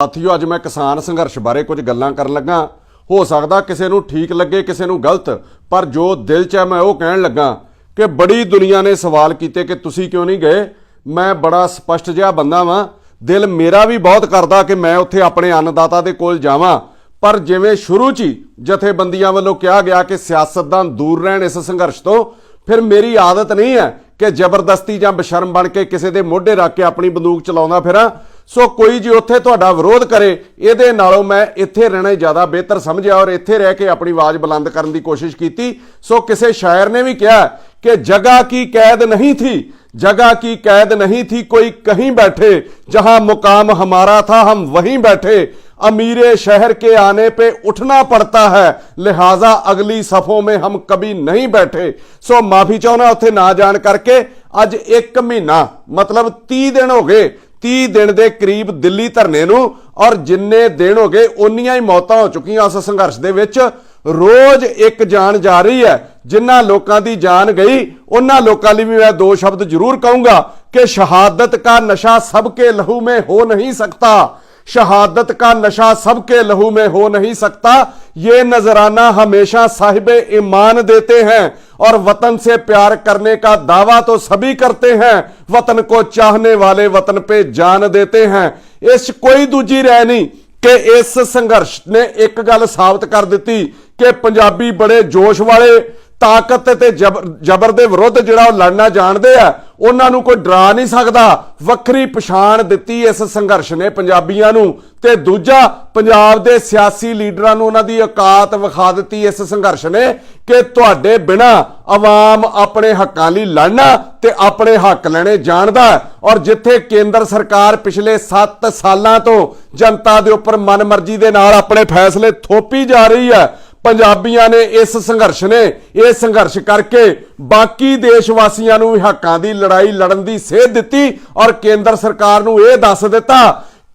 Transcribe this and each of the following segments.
ਸਾਥੀਓ, ਅੱਜ ਮੈਂ ਕਿਸਾਨ ਸੰਘਰਸ਼ ਬਾਰੇ ਕੁਝ ਗੱਲਾਂ ਕਰਨ ਲੱਗਾ। ਹੋ ਸਕਦਾ ਕਿਸੇ ਨੂੰ ਠੀਕ ਲੱਗੇ, ਕਿਸੇ ਨੂੰ ਗਲਤ, ਪਰ ਜੋ ਦਿਲ 'ਚ ਹੈ, ਮੈਂ ਉਹ ਕਹਿਣ ਲੱਗਾ ਕਿ ਬੜੀ ਦੁਨੀਆ ਨੇ ਸਵਾਲ ਕੀਤੇ ਕਿ ਤੁਸੀਂ ਕਿਉਂ ਨਹੀਂ ਗਏ? ਮੈਂ ਬੜਾ ਸਪਸ਼ਟ ਜਿਹਾ ਬੰਦਾ ਵਾਂ। ਦਿਲ ਮੇਰਾ ਵੀ ਬਹੁਤ ਕਰਦਾ ਕਿ ਮੈਂ ਉੱਥੇ ਆਪਣੇ ਅੰਨਦਾਤਾ ਦੇ ਕੋਲ ਜਾਵਾਂ। ਪਰ ਜਿਵੇਂ ਸ਼ੁਰੂ 'ਚ ਹੀ ਜਥੇਬੰਦੀਆਂ ਵੱਲੋਂ ਕਿਹਾ ਗਿਆ ਕਿ ਸਿਆਸਤਦਾਨ ਦੂਰ ਰਹਿਣ ਇਸ ਸੰਘਰਸ਼ ਤੋਂ, ਫਿਰ ਮੇਰੀ ਆਦਤ ਨਹੀਂ ਹੈ ਕਿ ਜ਼ਬਰਦਸਤੀ ਜਾਂ ਬਸ਼ਰਮ ਬਣ ਕੇ ਕਿਸੇ ਦੇ ਮੋਢੇ ਰੱਖ ਕੇ ਆਪਣੀ ਬੰਦੂਕ ਚਲਾਉਂਦਾ ਫਿਰਾਂ। ਸੋ ਕੋਈ ਜੀ ਉੱਥੇ ਤੁਹਾਡਾ ਵਿਰੋਧ ਕਰੇ ਇਹਦੇ ਨਾਲੋਂ ਮੈਂ ਇੱਥੇ ਰਹਿਣਾ ਹੀ ਜ਼ਿਆਦਾ ਬਿਹਤਰ ਸਮਝਿਆ ਔਰ ਇੱਥੇ ਰਹਿ ਕੇ ਆਪਣੀ ਆਵਾਜ਼ ਬੁਲੰਦ ਕਰਨ ਦੀ ਕੋਸ਼ਿਸ਼ ਕੀਤੀ ਸੋ ਕਿਸੇ ਸ਼ਾਇਰ ਨੇ ਵੀ ਕਿਹਾ ਕਿ ਜਗ੍ਹਾ ਕੀ ਕੈਦ ਨਹੀਂ ਥੀ जगह की कैद नहीं थी कोई कहीं बैठे जहां मुकाम हमारा था हम वहीं बैठे अमीरे शहर के आने पे उठना पड़ता है लिहाजा अगली सफों में हम कभी नहीं बैठे सो माफी चाहना ਉੱਥੇ ਨਾ ਜਾਣ ਕਰਕੇ ਅੱਜ 1 ਮਹੀਨਾ ਮਤਲਬ 30 ਦਿਨ ਹੋ ਗਏ 30 ਦਿਨ ਦੇ ਕਰੀਬ ਦਿੱਲੀ ਧਰਨੇ ਨੂੰ ਔਰ ਜਿੰਨੇ ਦਿਨ ਹੋ ਗਏ ਉਨੀਆਂ ਹੀ ਮੌਤਾਂ ਹੋ ਚੁੱਕੀਆਂ ਉਸ ਸੰਘਰਸ਼ ਦੇ ਵਿੱਚ ਰੋਜ਼ ਇੱਕ ਜਾਨ ਜਾ ਰਹੀ ਹੈ ਜਿਨ੍ਹਾਂ ਲੋਕਾਂ ਦੀ ਜਾਨ ਗਈ ਉਹਨਾਂ ਲੋਕਾਂ ਲਈ ਵੀ ਮੈਂ ਦੋ ਸ਼ਬਦ ਜ਼ਰੂਰ ਕਹੂੰਗਾ ਕਿ ਸ਼ਹਾਦਤ का नशा सबके लहू में हो नहीं सकता शहादत का नशा सबके लहू में हो नहीं सकता ये नजराना हमेशा साहिब ईमान देते हैं और वतन से प्यार करने का दावा तो सभी करते हैं वतन को चाहने वाले वतन पे जान देते हैं इस 'ਚ ਕੋਈ ਦੂਜੀ ਰਹਿ ਨਹੀਂ ਕਿ ਇਸ ਸੰਘਰਸ਼ ਨੇ ਇੱਕ ਗੱਲ ਸਾਬਤ ਕਰ ਦਿੱਤੀ ਕਿ ਪੰਜਾਬੀ ਬੜੇ ਜੋਸ਼ ਵਾਲੇ ਤਾਕਤ ਤੇ ਜਬਰ ਜਬਰ ਦੇ ਵਿਰੁੱਧ ਜਿਹੜਾ ਉਹ ਲੜਨਾ ਜਾਣਦੇ ਆ, ਉਹਨਾਂ ਨੂੰ ਕੋਈ ਡਰਾ ਨਹੀਂ ਸਕਦਾ। ਵੱਖਰੀ ਪਛਾਣ ਦਿੱਤੀ ਇਸ ਸੰਘਰਸ਼ ਨੇ ਪੰਜਾਬੀਆਂ ਨੂੰ ਤੇ ਦੂਜਾ ਪੰਜਾਬ ਦੇ ਸਿਆਸੀ ਲੀਡਰਾਂ ਨੂੰ ਉਹਨਾਂ ਦੀ ਔਕਾਤ ਵਿਖਾ ਦਿੱਤੀ ਇਸ ਸੰਘਰਸ਼ ਨੇ ਕਿ ਤੁਹਾਡੇ ਬਿਨਾ ਆਵਾਮ ਆਪਣੇ ਹੱਕਾਂ ਲਈ ਲੜਨਾ ਤੇ ਆਪਣੇ ਹੱਕ ਲੈਣੇ ਜਾਣਦਾ। ਔਰ ਜਿੱਥੇ ਕੇਂਦਰ ਸਰਕਾਰ ਪਿਛਲੇ 7 ਸਾਲਾਂ ਤੋਂ ਜਨਤਾ ਦੇ ਉੱਪਰ ਮਨਮਰਜ਼ੀ ਦੇ ਨਾਲ ਆਪਣੇ ਫੈਸਲੇ ਥੋਪੀ ਜਾ ਰਹੀ ਹੈ ਪੰਜਾਬੀਆਂ ਨੇ ਇਸ ਸੰਘਰਸ਼ ਨੇ ਇਹ ਸੰਘਰਸ਼ ਕਰਕੇ ਬਾਕੀ ਦੇਸ਼ ਵਾਸੀਆਂ ਨੂੰ ਵੀ ਹੱਕਾਂ ਦੀ ਲੜਾਈ ਲੜਨ ਦੀ ਸੇਧ ਦਿੱਤੀ ਔਰ ਕੇਂਦਰ ਸਰਕਾਰ ਨੂੰ ਇਹ ਦੱਸ ਦਿੱਤਾ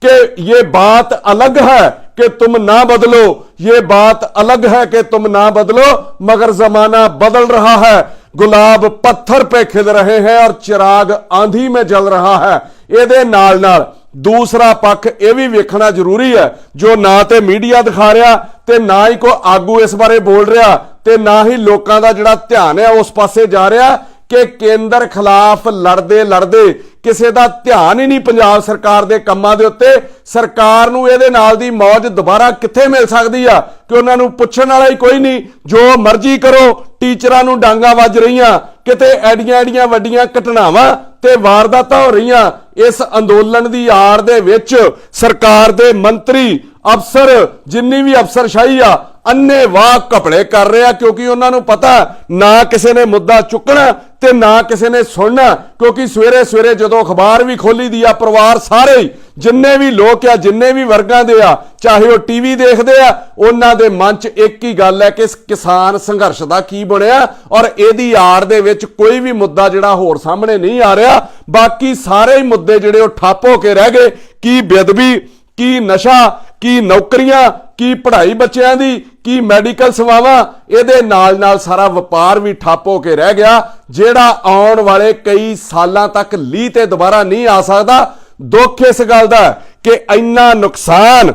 कि ये बात अलग है कि तुम ना बदलो ये बात अलग है कि तुम ना बदलो मगर जमाना बदल रहा है गुलाब पत्थर पे खिल रहे हैं और चिराग आंधी में जल रहा है ਇਹਦੇ ਨਾਲ ਨਾਲ ਦੂਸਰਾ ਪੱਖ ਇਹ ਵੀ ਵੇਖਣਾ ਜ਼ਰੂਰੀ ਹੈ ਜੋ ਨਾ ਤੇ ਮੀਡੀਆ ਦਿਖਾ ਰਿਹਾ ਤੇ ਨਾ ਹੀ ਕੋਈ ਆਗੂ ਇਸ ਬਾਰੇ ਬੋਲ ਰਿਹਾ ਤੇ ਨਾ ਹੀ ਲੋਕਾਂ ਦਾ ਜਿਹੜਾ ਧਿਆਨ ਹੈ ਉਸ ਪਾਸੇ ਜਾ ਰਿਹਾ ਕਿ ਕੇਂਦਰ ਖਿਲਾਫ ਲੜਦੇ ਲੜਦੇ ਕਿਸੇ ਦਾ ਧਿਆਨ ਹੀ ਨਹੀਂ ਪੰਜਾਬ ਸਰਕਾਰ ਦੇ ਕੰਮਾਂ ਦੇ ਉੱਤੇ। ਸਰਕਾਰ ਨੂੰ ਇਹਦੇ ਨਾਲ ਦੀ ਮੌਜ ਦੁਬਾਰਾ ਕਿੱਥੇ ਮਿਲ ਸਕਦੀ ਆ? ਕਿ ਉਹਨਾਂ ਨੂੰ ਪੁੱਛਣ ਵਾਲਾ ਹੀ ਕੋਈ ਨਹੀਂ। ਜੋ ਮਰਜ਼ੀ ਕਰੋ, ਟੀਚਰਾਂ ਨੂੰ ਡਾਂਗਾ ਵੱਜ ਰਹੀਆਂ, ਕਿਤੇ ਐਡੀਆਂ ਐਡੀਆਂ ਵੱਡੀਆਂ ਘਟਨਾਵਾਂ ਤੇ ਵਾਰਦਾਤਾਂ ਹੋ ਰਹੀਆਂ। ਇਸ ਅੰਦੋਲਨ ਦੀ ਆੜ ਦੇ ਵਿੱਚ ਸਰਕਾਰ ਦੇ ਮੰਤਰੀ ਅਫਸਰ, ਜਿੰਨੀ ਵੀ ਅਫਸਰਸ਼ਾਹੀ ਆ, ਅੰਨੇ ਵਾਹ ਕਪੜੇ ਕਰ ਰਿਹਾ, ਕਿਉਂਕਿ ਉਹਨਾਂ ਨੂੰ ਪਤਾ ਨਾ ਕਿਸੇ ਨੇ ਮੁੱਦਾ ਚੁੱਕਣਾ ਤੇ ਨਾ ਕਿਸੇ ਨੇ ਸੁਣਨਾ, ਕਿਉਂਕਿ ਸਵੇਰੇ ਸਵੇਰੇ ਜਦੋਂ ਅਖਬਾਰ ਵੀ ਖੋਲੀ ਦੀ ਆ, ਪਰਿਵਾਰ ਸਾਰੇ ਹੀ, ਜਿੰਨੇ ਵੀ ਲੋਕ ਆ, ਜਿੰਨੇ ਵੀ ਵਰਗਾਂ ਦੇ ਆ, ਚਾਹੇ ਉਹ ਟੀਵੀ ਦੇਖਦੇ ਆ, ਉਹਨਾਂ ਦੇ ਮਨ 'ਚ ਇੱਕ ਹੀ ਗੱਲ ਹੈ ਕਿ ਕਿਸਾਨ ਸੰਘਰਸ਼ ਦਾ ਕੀ ਬਣਿਆ ਔਰ ਇਹਦੀ ਆੜ ਦੇ ਵਿੱਚ ਕੋਈ ਵੀ ਮੁੱਦਾ ਜਿਹੜਾ ਹੋਰ ਸਾਹਮਣੇ ਨਹੀਂ ਆ ਰਿਹਾ। ਬਾਕੀ ਸਾਰੇ ਹੀ ਮੁੱਦੇ ਜਿਹੜੇ ਉਹ ਠੱਪ ਹੋ ਕੇ ਰਹਿ ਗਏ, ਕੀ ਬੇਦਬੀ ਕੀ ਨਸ਼ਾ ਕੀ ਨੌਕਰੀਆਂ, ਕੀ ਪੜ੍ਹਾਈ ਬੱਚਿਆਂ ਦੀ, ਕੀ ਮੈਡੀਕਲ ਸੇਵਾਵਾਂ, ਇਹਦੇ ਨਾਲ ਨਾਲ ਸਾਰਾ ਵਪਾਰ ਵੀ ਠੱਪ ਹੋ ਕੇ ਰਹਿ ਗਿਆ, ਜਿਹੜਾ ਆਉਣ ਵਾਲੇ ਕਈ ਸਾਲਾਂ ਤੱਕ ਲੀ ਤੇ ਦੁਬਾਰਾ ਨਹੀਂ ਆ ਸਕਦਾ। ਦੁੱਖ ਇਸ ਗੱਲ ਦਾ ਕਿ ਇੰਨਾ ਨੁਕਸਾਨ,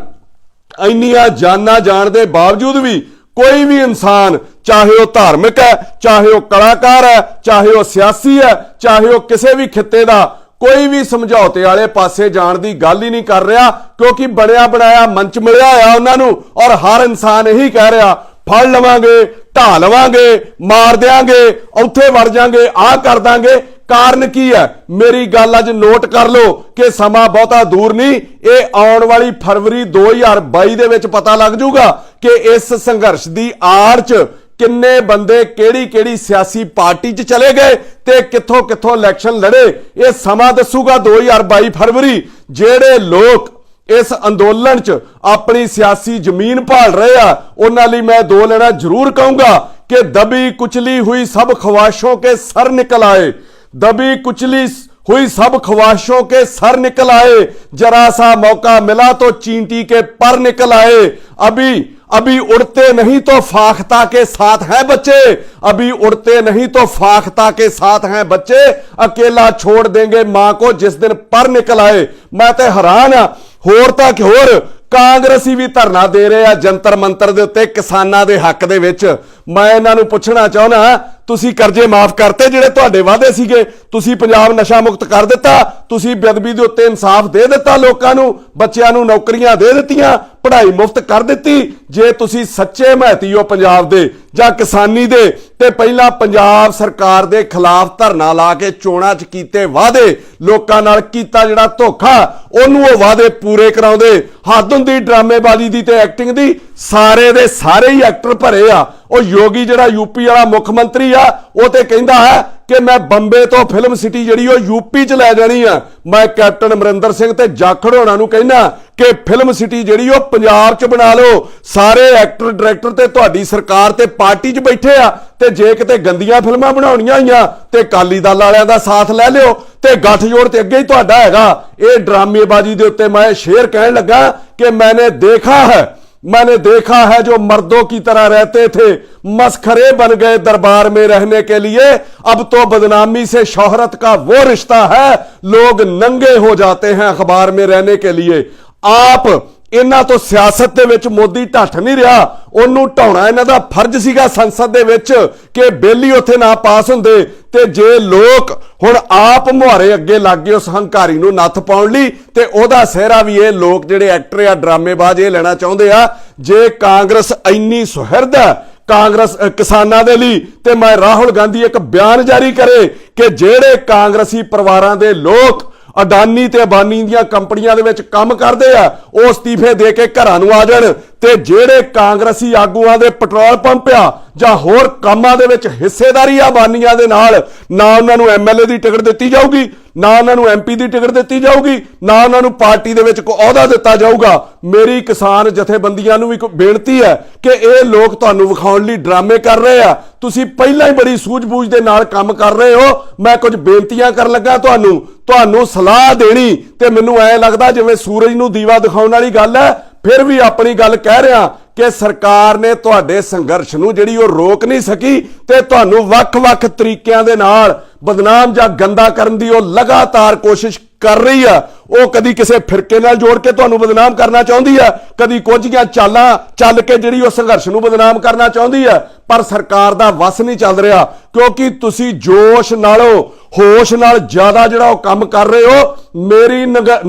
ਇੰਨੀਆਂ ਜਾਨਾਂ ਜਾਣ ਦੇ ਬਾਵਜੂਦ ਵੀ ਕੋਈ ਵੀ ਇਨਸਾਨ, ਚਾਹੇ ਉਹ ਧਾਰਮਿਕ ਹੈ, ਚਾਹੇ ਉਹ ਕਲਾਕਾਰ ਹੈ, ਚਾਹੇ ਉਹ ਸਿਆਸੀ ਹੈ, ਚਾਹੇ ਉਹ ਕਿਸੇ ਵੀ ਖਿੱਤੇ ਦਾ ਕੋਈ ਵੀ ਸਮਝੌਤੇ ਵਾਲੇ ਪਾਸੇ ਜਾਣ ਦੀ ਗੱਲ ਹੀ ਨਹੀਂ ਕਰ ਰਿਹਾ, ਕਿਉਂਕਿ ਬਣਿਆ ਬਣਾਇਆ ਮੰਚ ਮਿਲਿਆ ਆ ਉਹਨਾਂ ਨੂੰ ਔਰ ਹਰ ਇਨਸਾਨ ਇਹੀ ਕਹਿ ਰਿਹਾ, ਫੜ ਲਵਾਂਗੇ ਢਾ ਲਵਾਂਗੇ, ਮਾਰ ਦਿਆਂਗੇ, ਉੱਥੇ ਵੜ ਜਾਾਂਗੇ, ਆਹ ਕਰ ਦਾਂਗੇ। ਕਾਰਨ ਕੀ ਹੈ? ਮੇਰੀ ਗੱਲ ਅੱਜ ਨੋਟ ਕਰ ਲਓ ਕਿ ਸਮਾਂ ਬਹੁਤਾ ਦੂਰ ਨਹੀਂ, ਇਹ ਆਉਣ ਵਾਲੀ ਫਰਵਰੀ 2022 ਦੇ ਵਿੱਚ ਪਤਾ ਲੱਗ ਜਾਊਗਾ ਕਿ ਇਸ ਸੰਘਰਸ਼ ਦੀ ਆੜ 'ਚ ਕਿੰਨੇ ਬੰਦੇ ਕਿਹੜੀ ਕਿਹੜੀ ਸਿਆਸੀ ਪਾਰਟੀ 'ਚ ਚਲੇ ਗਏ ਤੇ ਕਿੱਥੋਂ ਕਿੱਥੋਂ ਇਲੈਕਸ਼ਨ ਲੜੇ ਇਹ ਸਮਾਂ ਦੱਸੂਗਾ 2022 ਫਰਵਰੀ ਜਿਹੜੇ ਲੋਕ ਇਸ ਅੰਦੋਲਨ 'ਚ ਆਪਣੀ ਸਿਆਸੀ ਜ਼ਮੀਨ ਭਾਲ ਰਹੇ ਆ ਉਹਨਾਂ ਲਈ ਮੈਂ ਦੋ ਲੈਣਾ ਜ਼ਰੂਰ ਕਹੂੰਗਾ ਕਿ ਦਬੀ ਕੁਚਲੀ ਹੋਈ ਸਭ ਖਵਾਸ਼ੋਂ ਕੇ ਸਰ ਨਿਕਲ ਆਏ दबी कुचली हुई सब ख्वाहिशों के सर निकल आए जरा सा मौका मिला तो चींटी के पर निकल आए अभी अभी उड़ते नहीं तो फाख्ता के साथ हैं बच्चे अभी उड़ते नहीं तो फाख्ता के साथ हैं बच्चे अकेला छोड़ देंगे मां को जिस दिन पर निकल आए मैं तो हैरान हां होर तक होर ਕਾਂਗਰਸੀ ਵੀ ਧਰਨਾ ਦੇ ਰਹੇ ਆ ਜੰਤਰ ਮੰਤਰ ਦੇ ਉੱਤੇ ਕਿਸਾਨਾਂ ਦੇ ਹੱਕ ਦੇ ਵਿੱਚ। ਮੈਂ ਇਹਨਾਂ ਨੂੰ ਪੁੱਛਣਾ ਚਾਹੁੰਦਾ ਤੁਸੀਂ ਕਰਜ਼ੇ ਮਾਫ ਕਰਤੇ ਜਿਹੜੇ ਤੁਹਾਡੇ ਵਾਅਦੇ ਸੀਗੇ। ਤੁਸੀਂ ਪੰਜਾਬ ਨਸ਼ਾ ਮੁਕਤ ਕਰ ਦਿੱਤਾ, ਤੁਸੀਂ ਬੇਅਦਬੀ ਦੇ ਉੱਤੇ ਇਨਸਾਫ ਦੇ ਦਿੱਤਾ ਲੋਕਾਂ ਨੂੰ, ਬੱਚਿਆਂ ਨੂੰ ਨੌਕਰੀਆਂ ਦੇ ਦਿੱਤੀਆਂ, ਪੜ੍ਹਾਈ ਮੁਫਤ ਕਰ ਦਿੱਤੀ। ਜੇ ਤੁਸੀਂ ਸੱਚੇ ਮਹਤੀ ਹੋ ਪੰਜਾਬ ਦੇ ਜਾਂ ਕਿਸਾਨੀ ਦੇ ਤੇ ਪਹਿਲਾਂ ਪੰਜਾਬ ਸਰਕਾਰ ਦੇ ਖਿਲਾਫ ਧਰਨਾ ਲਾ ਕੇ ਚੋਣਾਂ 'ਚ ਕੀਤੇ ਵਾਅਦੇ, ਲੋਕਾਂ ਨਾਲ ਕੀਤਾ ਜਿਹੜਾ ਧੋਖਾ, ਉਹਨੂੰ ਉਹ ਵਾਅਦੇ ਪੂਰੇ ਕਰਾਉਂਦੇ। ਹੱਦ ਹੁੰਦੀ ਡਰਾਮੇਬਾਜ਼ੀ ਦੀ ਤੇ ਐਕਟਿੰਗ ਦੀ, ਸਾਰੇ ਦੇ ਸਾਰੇ ਹੀ ਐਕਟਰ ਭਰੇ ਆ। ਉਹ ਯੋਗੀ ਜਿਹੜਾ ਯੂਪੀ ਵਾਲਾ ਮੁੱਖ ਮੰਤਰੀ ਆ, ਉਹ ਤੇ ਕਹਿੰਦਾ ਹੈ ਕਿ ਮੈਂ ਬੰਬੇ ਤੋਂ ਫਿਲਮ ਸਿਟੀ ਜਿਹੜੀ ਉਹ ਯੂਪੀ 'ਚ ਲੈ ਜਾਣੀ ਆ। ਮੈਂ ਕੈਪਟਨ ਅਮਰਿੰਦਰ ਸਿੰਘ ਤੇ ਜਾਖੜ ਹੋਣਾ ਨੂੰ ਕਹਿੰਦਾ ਕਿ ਫਿਲਮ ਸਿਟੀ ਜਿਹੜੀ ਉਹ ਪੰਜਾਬ 'ਚ ਬਣਾ ਲਓ। ਸਾਰੇ ਐਕਟਰ, ਡਾਇਰੈਕਟਰ ਤੇ ਤੁਹਾਡੀ ਸਰਕਾਰ ਤੇ ਪਾਰਟੀ 'ਚ ਬੈਠੇ ਆ ਤੇ ਜੇ ਕਿਤੇ ਗੰਦੀਆਂ ਫਿਲਮਾਂ ਬਣਾਉਣੀਆਂ ਹੋਈਆਂ ਤੇ ਕਾਲੀ ਦਲ ਵਾਲਿਆਂ ਦਾ ਸਾਥ ਲੈ ਲਿਓ ਤੇ ਗੱਠਜੋੜ ਤੇ ਅੱਗੇ ਹੀ ਤੁਹਾਡਾ ਹੈਗਾ। ਇਹ ਡਰਾਮੇਬਾਜ਼ੀ ਦੇ ਉੱਤੇ ਮੈਂ ਸ਼ੇਰ ਕਹਿਣ ਲੱਗਾ ਕਿ ਮੈਨੇ ਦੇਖਾ ਹੈ। मैंने देखा है जो मर्दों की तरह रहते थे, मस्खरे बन गए दरबार में रहने के लिए। अब तो बदनामी से शोहरत का वो रिश्ता है, लोग नंगे हो जाते हैं अखबार में रहने के लिए। आप ਇਹਨਾਂ ਤੋਂ ਸਿਆਸਤ ਦੇ ਵਿੱਚ ਮੋਦੀ ਢੱਠ ਨਹੀਂ ਰਿਹਾ, ਉਹਨੂੰ ਢਾਉਣਾ ਇਹਨਾਂ ਦਾ ਫਰਜ਼ ਸੀਗਾ ਸੰਸਦ ਦੇ ਵਿੱਚ ਕਿ ਬਿੱਲ ਹੀ ਉੱਥੇ ਨਾ ਪਾਸ ਹੁੰਦੇ ਤੇ ਜੇ ਲੋਕ ਹੁਣ ਆਪ ਮੁਹਾਰੇ ਅੱਗੇ ਲੱਗ ਗਏ ਉਸ ਹੰਕਾਰੀ ਨੂੰ ਨੱਥ ਪਾਉਣ ਲਈ, ਤੇ ਉਹਦਾ ਸਿਹਰਾ ਵੀ ਇਹ ਲੋਕ ਜਿਹੜੇ ਐਕਟਰ ਆ ਡਰਾਮੇਬਾਜ਼ ਇਹ ਲੈਣਾ ਚਾਹੁੰਦੇ ਆ, ਜੇ ਕਾਂਗਰਸ ਇੰਨੀ ਸੁਹਿਰਦ ਹੈ ਕਾਂਗਰਸ ਕਿਸਾਨਾਂ ਦੇ ਲਈ, ਤੇ ਮੈਂ ਰਾਹੁਲ ਗਾਂਧੀ ਇੱਕ ਬਿਆਨ ਜਾਰੀ ਕਰੇ ਕਿ ਜਿਹੜੇ ਕਾਂਗਰਸੀ ਪਰਿਵਾਰਾਂ ਦੇ ਲੋਕ ਅਡਾਨੀ ਤੇ ਅਬਾਨੀ ਦੀਆਂ ਕੰਪਨੀਆਂ ਦੇ ਵਿੱਚ ਕੰਮ ਕਰਦੇ ਆ, ਉਹ ਅਸਤੀਫੇ ਦੇ ਕੇ ਘਰਾਂ ਨੂੰ ਆ ਜਾਣ। ਤੇ ਜਿਹੜੇ ਕਾਂਗਰਸੀ ਆਗੂਆਂ ਦੇ ਪੈਟਰੋਲ ਪੰਪ ਆ, ਜਾਂ ਹੋਰ ਕੰਮਾਂ ਦੇ ਵਿੱਚ ਹਿੱਸੇਦਾਰੀ ਆ ਬਾਨੀਆਂ ਦੇ ਨਾਲ, ਨਾ ਉਹਨਾਂ ਨੂੰ ਐਮਐਲਏ ਦੀ ਟਿਕਟ ਦਿੱਤੀ ਜਾਊਗੀ, ਨਾ ਉਹਨਾਂ ਨੂੰ ਐਮਪੀ ਦੀ ਟਿਕਟ ਦਿੱਤੀ ਜਾਊਗੀ, ਨਾ ਉਹਨਾਂ ਨੂੰ ਪਾਰਟੀ ਦੇ ਵਿੱਚ ਕੋਈ ਅਹੁਦਾ ਦਿੱਤਾ ਜਾਊਗਾ। ਮੇਰੀ ਕਿਸਾਨ ਜਥੇਬੰਦੀਆਂ ਨੂੰ ਵੀ ਇੱਕ ਬੇਨਤੀ ਹੈ ਕਿ ਇਹ ਲੋਕ ਤੁਹਾਨੂੰ ਵਿਖਾਉਣ ਲਈ ਡਰਾਮੇ ਕਰ ਰਹੇ ਆ। ਤੁਸੀਂ ਪਹਿਲਾਂ ਹੀ ਬੜੀ ਸੂਝ-ਬੂਝ ਦੇ ਨਾਲ ਕੰਮ ਕਰ ਰਹੇ ਹੋ। ਮੈਂ ਕੁਝ ਬੇਨਤੀਆਂ ਕਰਨ ਲੱਗਾ ਤੁਹਾਨੂੰ। ਤੁਹਾਨੂੰ ਸਲਾਹ ਦੇਣੀ ਤੇ ਮੈਨੂੰ ਐ ਲੱਗਦਾ ਜਿਵੇਂ ਸੂਰਜ ਨੂੰ ਦੀਵਾ ਦਿਖਾਉਣ ਵਾਲੀ ਗੱਲ ਹੈ ਫਿਰ ਵੀ ਆਪਣੀ ਗੱਲ ਕਹਿ ਰਿਹਾ ਕਿ ਸਰਕਾਰ ਨੇ ਤੁਹਾਡੇ ਸੰਘਰਸ਼ ਨੂੰ ਜਿਹੜੀ ਉਹ ਰੋਕ ਨਹੀਂ ਸਕੀ ਤੇ ਤੁਹਾਨੂੰ ਵੱਖ-ਵੱਖ ਤਰੀਕਿਆਂ ਦੇ ਨਾਲ ਬਦਨਾਮ ਜਾਂ ਗੰਦਾ ਕਰਨ ਦੀ ਉਹ ਲਗਾਤਾਰ ਕੋਸ਼ਿਸ਼ ਕਰ ਰਹੀ ਆ। ਉਹ ਕਦੀ ਕਿਸੇ ਫਿਰਕੇ ਨਾਲ ਜੋੜ ਕੇ ਤੁਹਾਨੂੰ ਬਦਨਾਮ ਕਰਨਾ ਚਾਹੁੰਦੀ ਆ। ਕਦੀ ਕੁਝੀਆਂ ਚਾਲਾਂ ਚੱਲ ਕੇ ਜਿਹੜੀ ਉਹ ਸੰਘਰਸ਼ ਨੂੰ ਬਦਨਾਮ ਕਰਨਾ ਚਾਹੁੰਦੀ ਆ। ਪਰ ਸਰਕਾਰ ਦਾ ਵਸ ਨਹੀਂ ਚੱਲ ਰਿਹਾ, ਕਿਉਂਕਿ ਤੁਸੀਂ ਜੋਸ਼ ਨਾਲੋਂ ਹੋਸ਼ ਨਾਲ ਜ਼ਿਆਦਾ ਜਿਹੜਾ ਉਹ ਕੰਮ ਕਰ ਰਹੇ ਹੋ, ਮੇਰੀ ਨਗ-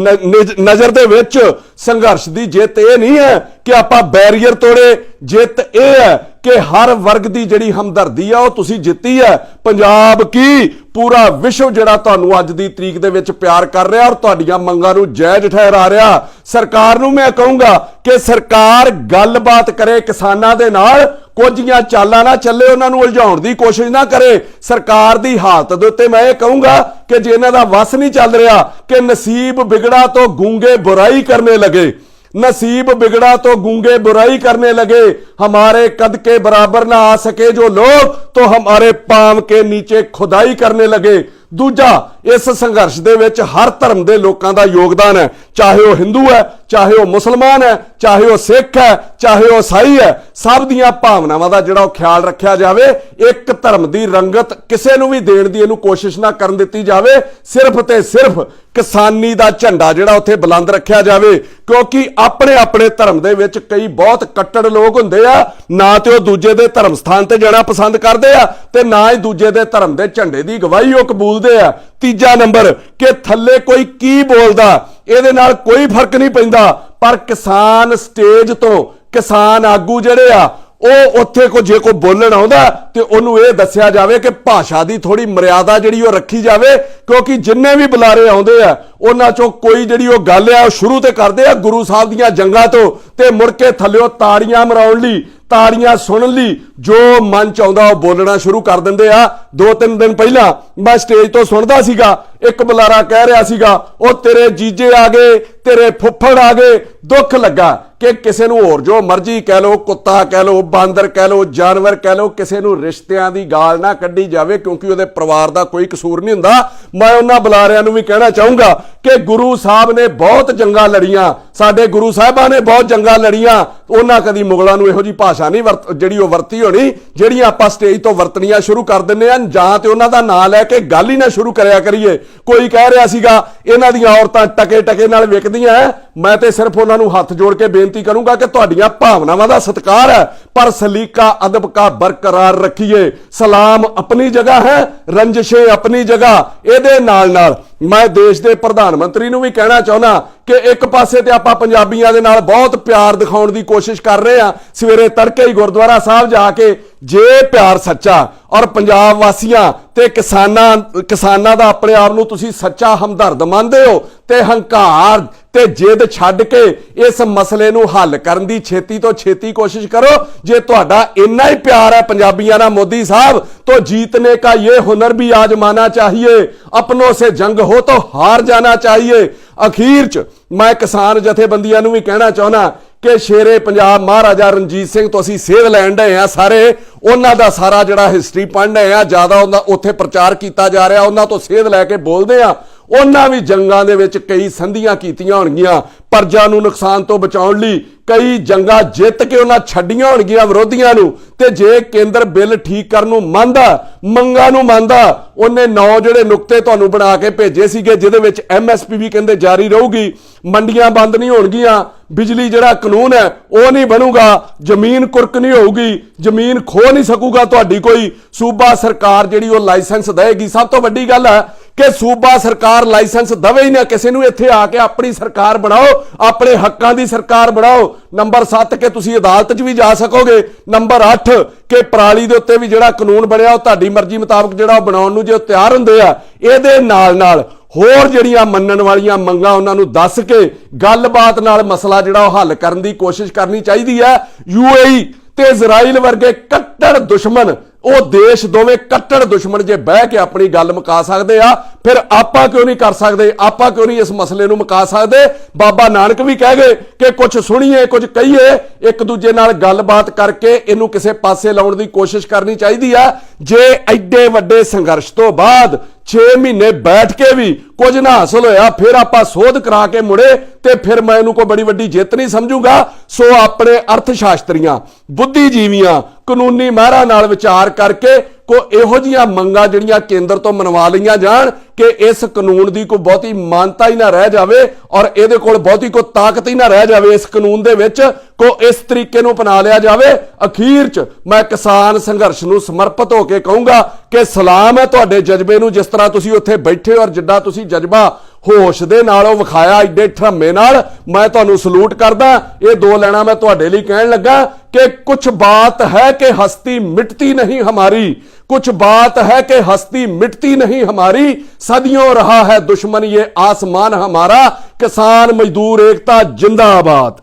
ਨਜ਼ਰ ਦੇ ਵਿੱਚ ਸੰਘਰਸ਼ ਦੀ ਜਿੱਤ ਇਹ ਨਹੀਂ ਹੈ ਕਿ ਆਪਾਂ ਬੈਰੀਅਰ ਤੋੜੇ। ਜਿੱਤ ਇਹ ਹੈ ਕਿ ਹਰ ਵਰਗ ਦੀ ਜਿਹੜੀ ਹਮਦਰਦੀ ਆ, ਉਹ ਤੁਸੀਂ ਜਿੱਤੀ ਹੈ। ਪੰਜਾਬ ਕੀ ਪੂਰਾ ਵਿਸ਼ਵ ਜਿਹੜਾ ਤੁਹਾਨੂੰ ਅੱਜ ਦੀ ਤਰੀਕ ਦੇ ਵਿੱਚ ਪਿਆਰ ਕਰ ਰਿਹਾ ਔਰ ਤੁਹਾਡੀਆਂ ਮੰਗਾਂ ਨੂੰ ਜਾਇਜ਼ ਠਹਿਰਾ ਰਿਹਾ। ਸਰਕਾਰ ਨੂੰ ਮੈਂ ਕਹੂੰਗਾ ਕਿ ਸਰਕਾਰ ਗੱਲਬਾਤ ਕਰੇ ਕਿਸਾਨਾਂ ਦੇ ਨਾਲ, ਕੁਝੀਆਂ ਚਾਲਾਂ ਨਾ ਚੱਲੇ, ਉਹਨਾਂ ਨੂੰ ਉਲਝਾਉਣ ਦੀ ਕੋਸ਼ਿਸ਼ ਨਾ ਕਰੇ। ਸਰਕਾਰ ਦੀ ਹਾਲਤ ਦੇ ਉੱਤੇ ਮੈਂ ਇਹ ਕਹੂੰਗਾ ਕਿ ਜੇ ਇਹਨਾਂ ਦਾ ਵਸ ਨਹੀਂ ਚੱਲ ਰਿਹਾ, ਕਿ ਨਸੀਬ ਵਿਗੜਾ ਤੋਂ ਗੂੰਗੇ ਬੁਰਾਈ ਕਰਨੇ ਲੱਗੇ। नसीब बिगड़ा तो गूंगे बुराई करने लगे हमारे कद के बराबर ना आ सके जो लोग तो हमारे पाम के नीचे खुदाई करने लगे ਦੂਜਾ ਇਸ ਸੰਘਰਸ਼ ਦੇ ਵਿੱਚ ਹਰ ਧਰਮ ਦੇ ਲੋਕਾਂ ਦਾ ਯੋਗਦਾਨ ਹੈ ਚਾਹੇ ਉਹ ਹਿੰਦੂ ਹੈ, ਚਾਹੇ ਉਹ ਮੁਸਲਮਾਨ ਹੈ, ਚਾਹੇ ਉਹ ਸਿੱਖ ਹੈ, ਚਾਹੇ ਉਹ ਈਸਾਈ ਹੈ, ਸਭ ਦੀਆਂ ਭਾਵਨਾਵਾਂ ਦਾ ਜਿਹੜਾ ਉਹ ਖਿਆਲ ਰੱਖਿਆ ਜਾਵੇ, ਇੱਕ ਧਰਮ ਦੀ ਰੰਗਤ ਕਿਸੇ ਨੂੰ ਵੀ ਦੇਣ ਦੀ ਇਹਨੂੰ ਕੋਸ਼ਿਸ਼ ਨਾ ਕਰਨ ਦਿੱਤੀ ਜਾਵੇ, ਸਿਰਫ ਤੇ ਸਿਰਫ ਕਿਸਾਨੀ ਦਾ ਝੰਡਾ ਜਿਹੜਾ ਉੱਥੇ ਬੁਲੰਦ ਰੱਖਿਆ ਜਾਵੇ, ਕਿਉਂਕਿ ਆਪਣੇ ਆਪਣੇ ਧਰਮ ਦੇ ਵਿੱਚ ਕਈ ਬਹੁਤ ਕੱਟੜ ਲੋਕ ਹੁੰਦੇ ਆ, ਨਾ ਤੇ ਉਹ ਦੂਜੇ ਦੇ ਧਰਮ ਸਥਾਨ ਤੇ ਜਾਣਾ ਪਸੰਦ ਕਰਦੇ ਆ, ਤੇ ਨਾ ਹੀ ਦੂਜੇ ਦੇ ਧਰਮ ਦੇ ਝੰਡੇ ਦੀ ਗਵਾਹੀ ਉਹ ਕਬੂਲਦੇ ਆ। ਤੀਜਾ ਨੰਬਰ, ਕਿ ਥੱਲੇ ਕੋਈ ਕੀ ਬੋਲਦਾ ਇਹਦੇ ਨਾਲ ਕੋਈ ਫ਼ਰਕ ਨਹੀਂ ਪੈਂਦਾ। ਪਰ ਕਿਸਾਨ ਸਟੇਜ ਤੋਂ ਕਿਸਾਨ ਆਗੂ ਜਿਹੜੇ ਆ, ਉਹ ਉੱਥੇ ਕੋ ਜੇ ਕੋ ਬੋਲਣ ਆਉਂਦਾ ਤੇ ਉਹਨੂੰ ਇਹ ਦੱਸਿਆ ਜਾਵੇ ਕਿ ਭਾਸ਼ਾ ਦੀ ਥੋੜੀ ਮਰਿਆਦਾ ਜਿਹੜੀ ਉਹ ਰੱਖੀ ਜਾਵੇ, ਕਿਉਂਕਿ ਜਿੰਨੇ ਵੀ ਬੁਲਾਰੇ ਆਉਂਦੇ ਆ, ਉਹਨਾਂ ਚੋਂ ਕੋਈ ਜਿਹੜੀ ਉਹ ਗੱਲ ਆ, ਉਹ ਸ਼ੁਰੂ ਤੇ ਕਰਦੇ ਆ ਗੁਰੂ ਸਾਹਿਬ ਦੀਆਂ ਜੰਗਾਂ ਤੋਂ ਤੇ ਮੁੜ ਕੇ ਥੱਲਿਓ ਤਾੜੀਆਂ ਮਰਾਉਣ ਲਈ ਤਾੜੀਆਂ ਸੁਣਨ ਲਈ ਜੋ ਮਨ ਚ ਆਉਂਦਾ ਉਹ ਬੋਲਣਾ ਸ਼ੁਰੂ ਕਰ ਦਿੰਦੇ ਆ। ਦੋ ਤਿੰਨ ਦਿਨ ਪਹਿਲਾਂ ਮੈਂ ਸਟੇਜ ਤੋਂ ਸੁਣਦਾ ਸੀਗਾ, ਇੱਕ ਬੁਲਾਰਾ ਕਹਿ ਰਿਹਾ ਸੀਗਾ, ਉਹ ਤੇਰੇ ਜੀਜੇ ਆ ਗਏ, ਤੇਰੇ ਫੁੱਫੜ ਆ ਗਏ, ਦੁੱਖ ਲੱਗਾ। ਕਿ ਕਿਸੇ ਨੂੰ ਹੋਰ ਜੋ ਮਰਜ਼ੀ ਕਹਿ ਲਓ, ਕੁੱਤਾ ਕਹਿ ਲਓ, ਬਾਂਦਰ ਕਹਿ ਲਓ, ਜਾਨਵਰ ਕਹਿ ਲਓ, ਕਿਸੇ ਨੂੰ ਰਿਸ਼ਤਿਆਂ ਦੀ ਗਾਲ ਨਾ ਕੱਢੀ ਜਾਵੇ ਕਿਉਂਕਿ ਉਹਦੇ ਪਰਿਵਾਰ ਦਾ ਕੋਈ ਕਸੂਰ ਨਹੀਂ ਹੁੰਦਾ। ਮੈਂ ਉਹਨਾਂ ਬੁਲਾਰਿਆਂ ਨੂੰ ਵੀ ਕਹਿਣਾ ਚਾਹੂੰਗਾ ਕਿ ਗੁਰੂ ਸਾਹਿਬ ਨੇ ਬਹੁਤ ਜੰਗਾਂ ਲੜੀਆਂ। ਸਾਡੇ ਗੁਰੂ ਸਾਹਿਬਾਂ ਨੇ ਬਹੁਤ ਜੰਗਾਂ ਲੜੀਆਂ। ਉਹਨਾਂ ਕਦੀ ਮੁਗਲਾਂ ਨੂੰ ਇਹੋ ਜੀ ਭਾਸ਼ਾ ਨਹੀਂ ਵਰਤ, ਜਿਹੜੀ ਉਹ ਵਰਤੀ ਹੋਣੀ, ਜਿਹੜੀਆਂ ਆਪਾਂ ਸਟੇਜ ਤੋਂ ਵਰਤਣੀਆਂ ਸ਼ੁਰੂ ਕਰ ਦਿੰਨੇ ਆ ਜਾਂ ਤੇ ਉਹਨਾਂ ਦਾ ਨਾਂ ਲੈ ਕੇ ਗੱਲ ਹੀ ਨਾ ਸ਼ੁਰੂ ਕਰਿਆ ਕਰੀਏ। ਕੋਈ ਕਹਿ ਰਿਹਾ ਸੀਗਾ, ਇਹਨਾਂ ਦੀਆਂ ਔਰਤਾਂ ਟਕੇ ਟਕੇ ਨਾਲ ਵਿਕਦੀਆਂ, ਮੈਂ ਤੇ ਸਿਰਫ ਉਹਨਾਂ ਨੂੰ ਹੱਥ ਜੋੜ ਕੇ ਬੇਨਤੀ ਕਰੂੰਗਾ ਕਿ ਤੁਹਾਡੀਆਂ ਭਾਵਨਾਵਾਂ ਦਾ ਸਤਿਕਾਰ ਹੈ। ਪਰ ਸਲੀਕਾ ਅਦਬ ਕਾ ਬਰਕਰਾਰ ਰੱਖੀਏ। ਸਲਾਮ ਆਪਣੀ ਜਗ੍ਹਾ ਹੈ, ਰੰਜਸ਼ੇ ਆਪਣੀ ਜਗ੍ਹਾ। ਇਹਦੇ ਨਾਲ ਨਾਲ ਮੈਂ ਦੇਸ਼ ਦੇ ਪ੍ਰਧਾਨ ਮੰਤਰੀ ਨੂੰ ਵੀ ਕਹਿਣਾ ਚਾਹੁੰਦਾ ਕਿ ਇੱਕ ਪਾਸੇ ਤੇ ਆਪਾਂ ਪੰਜਾਬੀਆਂ ਦੇ ਨਾਲ ਬਹੁਤ ਪਿਆਰ ਦਿਖਾਉਣ ਦੀ ਕੋਸ਼ਿਸ਼ ਕਰ ਰਹੇ ਆ ਸਵੇਰੇ ਤੜਕੇ ਹੀ ਗੁਰਦੁਆਰਾ ਸਾਹਿਬ ਜਾ ਕੇ ਜੇ ਪਿਆਰ ਸੱਚਾ ਔਰ ਪੰਜਾਬ ਵਾਸੀਆਂ ਤੇ ਕਿਸਾਨਾਂ ਕਿਸਾਨਾਂ ਦਾ ਆਪਣੇ ਆਪ ਨੂੰ ਤੁਸੀਂ ਸੱਚਾ ਹਮਦਰਦ ਮੰਨਦੇ ਹੋ ਤੇ ਹੰਕਾਰ ਤੇ ਜਿੱਦ ਛੱਡ ਕੇ ਇਸ ਮਸਲੇ ਨੂੰ ਹੱਲ ਕਰਨ ਦੀ ਛੇਤੀ ਤੋਂ ਛੇਤੀ ਕੋਸ਼ਿਸ਼ ਕਰੋ। ਜੇ ਤੁਹਾਡਾ ਇੰਨਾ ਹੀ ਪਿਆਰ ਹੈ ਪੰਜਾਬੀਆਂ ਨਾਲ ਮੋਦੀ ਸਾਹਿਬ, ਤੋਂ ਜੀਤਨੇ ਕਾ ਇਹ ਹੁਨਰ ਵੀ ਆਜਮਾਨਾ ਚਾਹੀਏ। ਆਪਣੋ ਸੇ ਜੰਗ ਹੋ ਤੋ ਹਾਰ ਜਾਣਾ ਚਾਹੀਏ। ਅਖੀਰ ਚ ਮੈਂ ਕਿਸਾਨ ਜਥੇਬੰਦੀਆਂ ਨੂੰ ਵੀ ਕਹਿਣਾ ਚਾਹੁੰਦਾ ਕਿ ਸ਼ੇਰੇ ਪੰਜਾਬ ਮਹਾਰਾਜਾ ਰਣਜੀਤ ਸਿੰਘ ਤੋਂ ਅਸੀਂ ਸੇਧ ਲੈਣ ਡਏ ਆ ਸਾਰੇ। ਉਹਨਾਂ ਦਾ ਸਾਰਾ ਜਿਹੜਾ ਹਿਸਟਰੀ ਪੜ੍ਹਨ ਡਏ ਆ ਜ਼ਿਆਦਾ ਉਹਦਾ ਉੱਥੇ ਪ੍ਰਚਾਰ ਕੀਤਾ ਜਾ ਰਿਹਾ, ਉਹਨਾਂ ਤੋਂ ਸੇਧ ਲੈ ਕੇ ਬੋਲਦੇ ਆ ਉਹਨਾਂ ਵੀ ਜੰਗਾਂ ਦੇ ਵਿੱਚ ਕਈ ਸੰਧੀਆਂ ਕੀਤੀਆਂ ਹੋਣਗੀਆਂ। ਪਰਜਾ ਨੂੰ ਨੁਕਸਾਨ ਤੋਂ ਬਚਾਉਣ ਲਈ ਕਈ ਜੰਗਾਂ ਜਿੱਤ ਕੇ ਉਹਨਾਂ ਛੱਡੀਆਂ ਹੋਣਗੀਆਂ ਵਿਰੋਧੀਆਂ ਨੂੰ। ਤੇ ਜੇ ਕੇਂਦਰ ਬਿੱਲ ਠੀਕ ਕਰਨ ਨੂੰ ਮੰਨਦਾ, ਮੰਗਾਂ ਨੂੰ ਮੰਨਦਾ, ਉਹਨੇ ਨੌ ਜਿਹੜੇ ਨੁਕਤੇ ਤੁਹਾਨੂੰ ਬਣਾ ਕੇ ਭੇਜੇ ਸੀਗੇ, ਜਿਹਦੇ ਵਿੱਚ ਐਮਐਸਪੀ ਵੀ ਕਹਿੰਦੇ ਜਾਰੀ ਰਹੂਗੀ। ਮੰਡੀਆਂ ਬੰਦ ਨਹੀਂ ਹੋਣਗੀਆਂ। ਬਿਜਲੀ ਜਿਹੜਾ ਕਾਨੂੰਨ ਹੈ, ਉਹ ਨਹੀਂ ਬਣੂਗਾ। ਜ਼ਮੀਨ ਕੁਰਕ ਨਹੀਂ ਹੋਊਗੀ। ਜ਼ਮੀਨ ਖੋ ਨਹੀਂ ਸਕੂਗਾ ਤੁਹਾਡੀ ਕੋਈ। ਸੂਬਾ ਸਰਕਾਰ ਜਿਹੜੀ ਉਹ ਲਾਇਸੈਂਸ ਦੇਗੀ ਸਭ ਤੋਂ ਵੱਡੀ ਗੱਲ ਹੈ ਕਿ ਸੂਬਾ ਸਰਕਾਰ ਲਾਇਸੈਂਸ ਦਵੇ ਹੀ ਨਾ, ਕਿਸੇ ਨੂੰ ਇੱਥੇ ਆ ਕੇ ਆਪਣੀ ਸਰਕਾਰ ਬਣਾਓ, ਆਪਣੇ ਹੱਕਾਂ ਦੀ ਸਰਕਾਰ ਬਣਾਓ। ਨੰਬਰ 7 ਕਿ ਤੁਸੀਂ ਅਦਾਲਤ 'ਚ ਵੀ ਜਾ ਸਕੋਗੇ। ਨੰਬਰ 8 ਕਿ ਪਰਾਲੀ ਦੇ ਉੱਤੇ ਵੀ ਜਿਹੜਾ ਕਾਨੂੰਨ ਬਣਿਆ, ਉਹ ਤੁਹਾਡੀ ਮਰਜ਼ੀ ਮੁਤਾਬਕ ਜਿਹੜਾ ਉਹ ਬਣਾਉਣ ਨੂੰ ਜੇ ਉਹ ਤਿਆਰ ਹੁੰਦੇ ਆ, ਇਹਦੇ ਨਾਲ ਨਾਲ ਹੋਰ ਜਿਹੜੀਆਂ ਮੰਨਣ ਵਾਲੀਆਂ ਮੰਗਾਂ ਉਹਨਾਂ ਨੂੰ ਦੱਸ ਕੇ ਗੱਲਬਾਤ ਨਾਲ ਮਸਲਾ ਜਿਹੜਾ ਉਹ ਹੱਲ ਕਰਨ ਦੀ ਕੋਸ਼ਿਸ਼ ਕਰਨੀ ਚਾਹੀਦੀ ਹੈ। ਯੂਏਈ ਤੇ ਇਜ਼ਰਾਈਲ ਵਰਗੇ ਕੱਟੜ ਦੁਸ਼ਮਣ ਉਹ ਦੇਸ਼ ਦੋਵੇਂ ਕੱਟੜ ਦੁਸ਼ਮਣ ਜੇ ਬਹਿ ਕੇ ਆਪਣੀ ਗੱਲ ਮੁਕਾ ਸਕਦੇ ਆ, ਫਿਰ ਆਪਾਂ ਕਿਉਂ ਨਹੀਂ ਕਰ ਸਕਦੇ? ਆਪਾਂ ਕਿਉਂ ਨਹੀਂ ਇਸ ਮਸਲੇ ਨੂੰ ਮੁਕਾ ਸਕਦੇ? ਬਾਬਾ ਨਾਨਕ ਵੀ ਕਹਿ ਗਏ ਕਿ ਕੁਝ ਸੁਣੀਏ ਕੁਝ ਕਹੀਏ, ਇੱਕ ਦੂਜੇ ਨਾਲ ਗੱਲਬਾਤ ਕਰਕੇ ਇਹਨੂੰ ਕਿਸੇ ਪਾਸੇ ਲਾਉਣ ਦੀ ਕੋਸ਼ਿਸ਼ ਕਰਨੀ ਚਾਹੀਦੀ ਆ। ਜੇ ਐਡੇ ਵੱਡੇ ਸੰਘਰਸ਼ ਤੋਂ ਬਾਅਦ 6 ਮਹੀਨੇ ਬੈਠ ਕੇ ਵੀ ਕੁਝ ਨਾ ਹਾਸਲ ਹੋਇਆ, ਫਿਰ ਆਪਾਂ ਸੋਧ ਕਰਾ ਕੇ ਮੁੜੇ ਤੇ ਫਿਰ ਮੈਂ ਇਹਨੂੰ ਕੋਈ ਬੜੀ ਵੱਡੀ ਜਿੱਤ ਨਹੀਂ ਸਮਝੂਗਾ। ਸੋ ਆਪਣੇ ਅਰਥ ਸ਼ਾਸਤਰੀਆਂ, ਬੁੱਧੀਜੀਵੀਆਂ, ਕਾਨੂੰਨੀ ਮਹਿਰਾ ਨਾਲ ਵਿਚਾਰ ਕਰਕੇ ਕੋ ਇਹੋ ਜੀਆਂ ਮੰਗਾਂ ਜਿਹੜੀਆਂ ਕੇਂਦਰ ਤੋਂ ਮਨਵਾ ਲਈਆਂ ਜਾਣ ਕਿ ਇਸ ਕਾਨੂੰਨ ਦੀ ਕੋਈ ਬਹੁਤੀ ਮਾਨਤਾ ਹੀ ਨਾ ਰਹਿ ਜਾਵੇ ਔਰ ਇਹਦੇ ਕੋਲ ਬਹੁਤੀ ਕੋਈ ਤਾਕਤ ਹੀ ਨਾ ਰਹਿ ਜਾਵੇ ਇਸ ਕਾਨੂੰਨ ਦੇ ਵਿੱਚ, ਕੋ ਇਸ ਤਰੀਕੇ ਨੂੰ ਅਪਣਾ ਲਿਆ ਜਾਵੇ। ਅਖੀਰ ਚ ਮੈਂ ਕਿਸਾਨ ਸੰਘਰਸ਼ ਨੂੰ ਸਮਰਪਿਤ ਹੋ ਕੇ ਕਹੂੰਗਾ ਕਿ ਸਲਾਮ ਹੈ ਤੁਹਾਡੇ ਜਜ਼ਬੇ ਨੂੰ ਜਿਸ ਤਰ੍ਹਾਂ ਤੁਸੀਂ ਉੱਥੇ ਬੈਠੇ ਔਰ ਜਿੱਦਾਂ ਤੁਸੀਂ ਜਜ਼ਬਾ ਹੋਸ਼ ਦੇ ਨਾਲ ਉਹ ਵਿਖਾਇਆ ਏਡੇ ਠਰਮੇ ਨਾਲ ਮੈਂ ਤੁਹਾਨੂੰ ਸਲੂਟ ਕਰਦਾ ਇਹ ਦੋ ਲੈਣਾ ਮੈਂ ਤੁਹਾਡੇ ਲਈ ਕਹਿਣ ਲੱਗਾ ਕਿ ਕੁਝ ਬਾਤ ਹੈ ਕਿ ਹਸਤੀ ਮਿਟਤੀ ਨਹੀਂ ਹਮਾਰੀ कुछ बात है कि हस्ती मिटती नहीं हमारी सदियों रहा है दुश्मन ये आसमान हमारा किसान मजदूर एकता जिंदाबाद